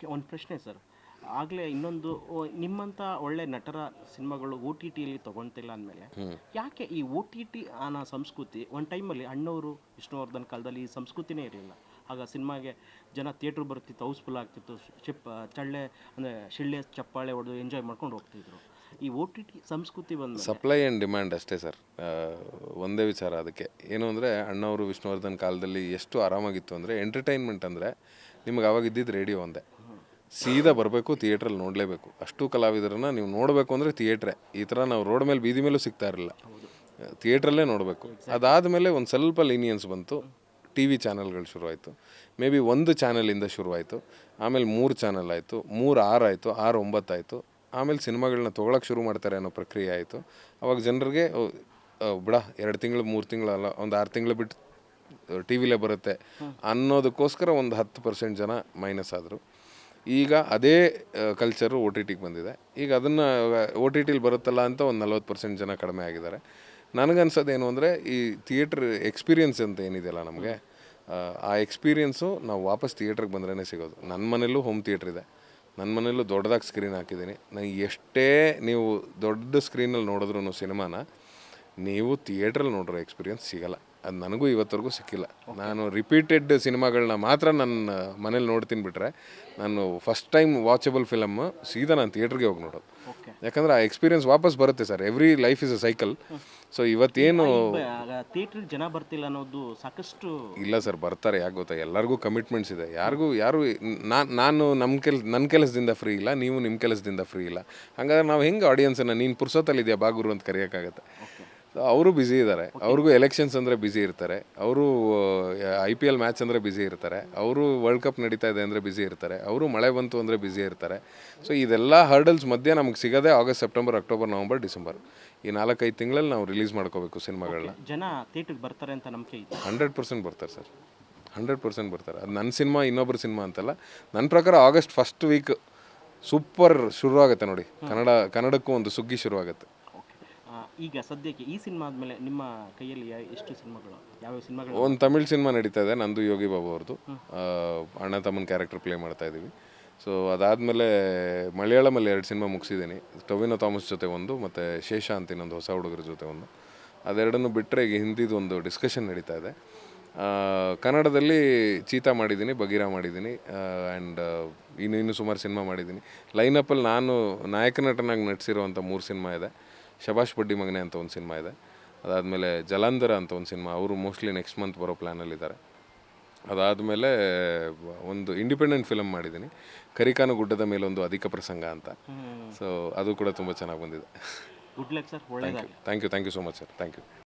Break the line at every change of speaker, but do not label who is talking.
Okay ಒಂದು ಪ್ರಶ್ನೆ sir. ಆಗಲೇ ಇನ್ನೊಂದು ಓ, ನಿಮ್ಮಂಥ ಒಳ್ಳೆ ನಟರ ಸಿನಿಮಾಗಳು ಓ ಟಿ ಟಿಯಲ್ಲಿ ತೊಗೊಳ್ತಿಲ್ಲ ಅಂದಮೇಲೆ ಯಾಕೆ ಈ ಓ ಟಿ ಟಿ ಅನ್ನೋ ಸಂಸ್ಕೃತಿ ಒಂದು ಟೈಮಲ್ಲಿ ಅಣ್ಣವರು ವಿಷ್ಣುವರ್ಧನ್ ಕಾಲದಲ್ಲಿ ಈ ಸಂಸ್ಕೃತಿನೇ ಇರಲಿಲ್ಲ. ಆಗ ಸಿನಿಮಾಗೆ ಜನ ಥಿಯೇಟ್ರ್ ಬರ್ತಿತ್ತು ಹೌಸ್ಫುಲ್ ಆಗ್ತಿತ್ತು ಚಿಪ್ ಚಳ್ಳೆ ಅಂದರೆ ಶಿಳ್ಳೆ ಚಪ್ಪಾಳೆ ಹೊಡೆದು ಎಂಜಾಯ್ ಮಾಡ್ಕೊಂಡು ಹೋಗ್ತಿದ್ರು. ಈ ಓ ಟಿ ಟಿ ಸಂಸ್ಕೃತಿ ಬಂದ
ಸಪ್ಲೈ ಆ್ಯಂಡ್ ಡಿಮ್ಯಾಂಡ್ ಅಷ್ಟೇ ಸರ್. ಒಂದೇ ವಿಚಾರ ಅದಕ್ಕೆ. ಏನು ಅಂದರೆ ಅಣ್ಣವರು ವಿಷ್ಣುವರ್ಧನ್ ಕಾಲದಲ್ಲಿ ಎಷ್ಟು ಆರಾಮಾಗಿತ್ತು ಅಂದರೆ ಎಂಟರ್ಟೈನ್ಮೆಂಟ್ ಅಂದರೆ ನಿಮಗೆ ಅವಾಗ ಇದ್ದಿದ್ದು ರೇಡಿಯೋ ಒಂದೇ. ಸೀದಾ ಬರಬೇಕು ಥಿಯೇಟ್ರಲ್ಲಿ ನೋಡಲೇಬೇಕು. ಅಷ್ಟು ಕಲಾವಿದರನ್ನ ನೀವು ನೋಡಬೇಕು ಅಂದರೆ ಥಿಯೇಟ್ರೆ ಈ ಥರ ನಾವು ರೋಡ್ ಮೇಲೆ ಬೀದಿ ಮೇಲೂ ಸಿಗ್ತಾ ಇರಲಿಲ್ಲ. ಥಿಯೇಟ್ರಲ್ಲೇ ನೋಡಬೇಕು. ಅದಾದಮೇಲೆ ಒಂದು ಸ್ವಲ್ಪ ಲೀನಿಯನ್ಸ್ ಬಂತು. ಟಿ ವಿ ಚಾನಲ್ಗಳು ಶುರುವಾಯಿತು. ಮೇ ಬಿ ಒಂದು ಚಾನಲಿಂದ ಶುರುವಾಯಿತು. ಆಮೇಲೆ ಮೂರು ಚಾನಲ್ ಆಯಿತು. ಮೂರು ಆರು ಆಯಿತು. ಆರು ಒಂಬತ್ತಾಯಿತು ಆಮೇಲೆ ಸಿನಿಮಾಗಳನ್ನ ತೊಗೊಳಕ್ಕೆ ಶುರು ಮಾಡ್ತಾರೆ ಅನ್ನೋ ಪ್ರಕ್ರಿಯೆ ಆಯಿತು. ಅವಾಗ ಜನರಿಗೆ ಬಿಡ, ಎರಡು ತಿಂಗಳು, ಮೂರು ತಿಂಗಳು ಅಲ್ಲ, ಒಂದು ಆರು ತಿಂಗಳು ಬಿಟ್ಟು ಟಿ ವಿಲೇ ಬರುತ್ತೆ ಅನ್ನೋದಕ್ಕೋಸ್ಕರ ಒಂದು ಹತ್ತು ಪರ್ಸೆಂಟ್ ಜನ ಮೈನಸ್ ಆದರು. ಈಗ ಅದೇ ಕಲ್ಚರು ಓ ಟಿ ಟಿಗೆ ಬಂದಿದೆ. ಈಗ ಅದನ್ನು ಓ ಟಿ ಟಿಲಿ ಬರುತ್ತಲ್ಲ ಅಂತ ಒಂದು ನಲ್ವತ್ತು ಪರ್ಸೆಂಟ್ ಜನ ಕಡಿಮೆ ಆಗಿದ್ದಾರೆ. ನನಗನ್ಸೋದೇನು ಅಂದರೆ, ಈ ಥಿಯೇಟ್ರ್ ಎಕ್ಸ್ಪೀರಿಯನ್ಸ್ ಅಂತ ಏನಿದೆಯಲ್ಲ ನಮಗೆ, ಆ ಎಕ್ಸ್ಪೀರಿಯನ್ಸು ನಾವು ವಾಪಸ್ ಥಿಯೇಟ್ರಿಗೆ ಬಂದ್ರೇ ಸಿಗೋದು. ನನ್ನ ಮನೇಲೂ ಹೋಮ್ ಥಿಯೇಟ್ರ್ ಇದೆ. ನನ್ನ ಮನೇಲೂ ದೊಡ್ಡದಾಗಿ ಸ್ಕ್ರೀನ್ ಹಾಕಿದ್ದೀನಿ. ನನಗೆ ಎಷ್ಟೇ ನೀವು ದೊಡ್ಡ ಸ್ಕ್ರೀನಲ್ಲಿ ನೋಡಿದ್ರು ಸಿನಿಮಾನ, ನೀವು ಥಿಯೇಟ್ರಲ್ಲಿ ನೋಡಿರೋ ಎಕ್ಸ್ಪೀರಿಯೆನ್ಸ್ ಸಿಗಲ್ಲ. ಅದು ನನಗೂ ಇವತ್ತರೆಗೂ ಸಿಕ್ಕಿಲ್ಲ. ನಾನು ರಿಪೀಟೆಡ್ ಸಿನಿಮಾಗಳನ್ನ ಮಾತ್ರ ನನ್ನ ಮನೇಲಿ ನೋಡ್ತೀನಿ ಬಿಟ್ರೆ ನಾನು ಫಸ್ಟ್ ಟೈಮ್ ವಾಚಬಲ್ ಫಿಲಮ್ ಸೀದಾ ನಾನು ಥಿಯೇಟ್ರಿಗೆ ಹೋಗಿ ನೋಡೋದು. ಯಾಕಂದ್ರೆ ಆ ಎಕ್ಸ್ಪೀರಿಯನ್ಸ್ ವಾಪಸ್ ಬರುತ್ತೆ sir. Every life is a cycle so ಇವತ್ತೇನು
ಥಿಯೇಟರ್ ಥಿಯೇಟ್ರಿಗೆ ಜನ ಬರ್ತಿಲ್ಲ ಅನ್ನೋದು ಸಾಕಷ್ಟು
ಇಲ್ಲ ಸರ್ ಬರ್ತಾರೆ ಯಾಕೆ ಗೊತ್ತಾ? ಎಲ್ಲರಿಗೂ ಕಮಿಟ್ಮೆಂಟ್ಸ್ ಇದೆ. ಯಾರಿಗೂ ಯಾರು ನಾನು ನಾನು ನಮ್ಮ ಕೆಲ್ ನನ್ನ ಕೆಲಸದಿಂದ ಫ್ರೀ ಇಲ್ಲ ನೀವು ನಿಮ್ಮ ಕೆಲಸದಿಂದ ಫ್ರೀ ಇಲ್ಲ. ಹಾಗಾದ್ರೆ ನಾವು ಹೆಂಗೆ ಆಡಿಯನ್ಸನ್ನು ನೀನು ಪುರ್ಸೊತ್ತಲ್ಲಿದೆಯಾ ಬಾಗುರು ಅಂತ ಕರೆಯೋಕ್ಕಾಗತ್ತೆ. ಅವರು ಬ್ಯುಸಿ ಇದ್ದಾರೆ. ಅವ್ರಿಗೂ ಎಲೆಕ್ಷನ್ಸ್ ಅಂದರೆ ಬ್ಯುಸಿ ಇರ್ತಾರೆ. ಅವರು ಐ ಪಿ ಎಲ್ ಮ್ಯಾಚ್ ಅಂದರೆ ಬ್ಯುಸಿ ಇರ್ತಾರೆ. ಅವರು ವರ್ಲ್ಡ್ ಕಪ್ ನಡೀತಾ ಇದೆ ಅಂದರೆ ಬ್ಯುಸಿ ಇರ್ತಾರೆ. ಅವರು ಮಳೆ ಬಂತು ಅಂದರೆ ಬ್ಯುಸಿ ಇರ್ತಾರೆ. ಸೊ ಇದೆಲ್ಲ ಹರ್ಡಲ್ಸ್ ಮಧ್ಯೆ ನಮಗೆ ಸಿಗೋದೇ August September October November December ಈ ನಾಲ್ಕೈದು ತಿಂಗಳಲ್ಲಿ ನಾವು ರಿಲೀಸ್ ಮಾಡ್ಕೋಬೇಕು ಸಿನಿಮಾಗಳನ್ನ
ಜನ ಥಿಯೇಟರ್ಗೆ ಬರ್ತಾರೆ ಅಂತ ನಂಬಿಕೆ
ಹಂಡ್ರೆಡ್ ಪರ್ಸೆಂಟ್ ಬರ್ತಾರೆ ಸರ್. ಹಂಡ್ರೆಡ್ ಪರ್ಸೆಂಟ್ ಬರ್ತಾರೆ. ಅದು ನನ್ನ ಸಿನಿಮಾ ಇನ್ನೊಬ್ಬರ ಸಿನಿಮಾ ಅಂತಲ್ಲ. ನನ್ನ ಪ್ರಕಾರ ಆಗಸ್ಟ್ ಫಸ್ಟ್ ವೀಕ್ ಸೂಪರ್ ಶುರುವಾಗುತ್ತೆ ನೋಡಿ. ಕನ್ನಡ ಕನ್ನಡಕ್ಕೂ ಒಂದು ಸುಗ್ಗಿ ಶುರುವಾಗುತ್ತೆ.
ಈಗ ಸದ್ಯಕ್ಕೆ ಈ ಸಿನಿಮಾ ಆದಮೇಲೆ ನಿಮ್ಮ ಕೈಯಲ್ಲಿ ಯಾ- ಎಷ್ಟು ಸಿನಿಮಾಗಳು? ಯಾವ ಸಿನಿಮಾಗಳು?
ಒಂದು ತಮಿಳ್ ಸಿನಿಮಾ ನಡೀತಾ ಇದೆ ನಂದು ಯೋಗಿ ಬಾಬು ಅವ್ರದ್ದು ಅಣ್ಣ ತಮ್ಮನ ಕ್ಯಾರೆಕ್ಟರ್ ಪ್ಲೇ ಮಾಡ್ತಾ ಇದ್ದೀವಿ ಸೊ ಅದಾದಮೇಲೆ ಮಲಯಾಳಮಲ್ಲಿ ಎರಡು ಸಿನಿಮಾ ಮುಗಿಸಿದ್ದೀನಿ. ಟೊವಿನೋ ಥಾಮಸ್ ಜೊತೆ ಒಂದು ಮತ್ತು ಶೇಷ ಅಂತ ಇನ್ನೊಂದು ಹೊಸ ಹುಡುಗರ ಜೊತೆ ಒಂದು. ಅದೆರಡನ್ನು ಬಿಟ್ಟರೆ ಈಗ ಹಿಂದಿದು ಒಂದು ಡಿಸ್ಕಷನ್ ನಡೀತಾ ಇದೆ. ಆ, ಕನ್ನಡದಲ್ಲಿ ಚೀತಾ ಮಾಡಿದ್ದೀನಿ ಬಗೀರಾ ಮಾಡಿದ್ದೀನಿ ಆ್ಯಂಡ್ ಇನ್ನು ಇನ್ನು ಸುಮಾರು ಸಿನಿಮಾ ಮಾಡಿದ್ದೀನಿ. ಲೈನಪ್ಪಲ್ಲಿ ನಾನು ನಾಯಕ ನಟನಾಗಿ ನಟಿಸಿರುವಂಥ ಮೂರು ಸಿನಿಮಾ ಇದೆ. ಶಬಾಷ್ ಬಡ್ಡಿ ಮಗನೆ ಅಂತ ಒಂದು ಸಿನಿಮಾ ಇದೆ. ಅದಾದಮೇಲೆ ಜಲಾಂಧರ ಅಂತ ಒಂದು ಸಿನಿಮಾ. ಅವರು ಮೋಸ್ಟ್ಲಿ ನೆಕ್ಸ್ಟ್ ಮಂತ್ ಬರೋ ಪ್ಲ್ಯಾನಲ್ಲಿದ್ದಾರೆ ಅದಾದಮೇಲೆ ಒಂದು ಇಂಡಿಪೆಂಡೆಂಟ್ ಫಿಲಮ್ ಮಾಡಿದ್ದೀನಿ. ಕರಿಕಾನು ಗುಡ್ಡದ ಮೇಲೆ ಒಂದು ಅಧಿಕ ಪ್ರಸಂಗ ಅಂತ. ಸೊ ಅದು ಕೂಡ ತುಂಬ ಚೆನ್ನಾಗಿ ಬಂದಿದೆ.
Good luck sir
thank you thank you so much sir thank you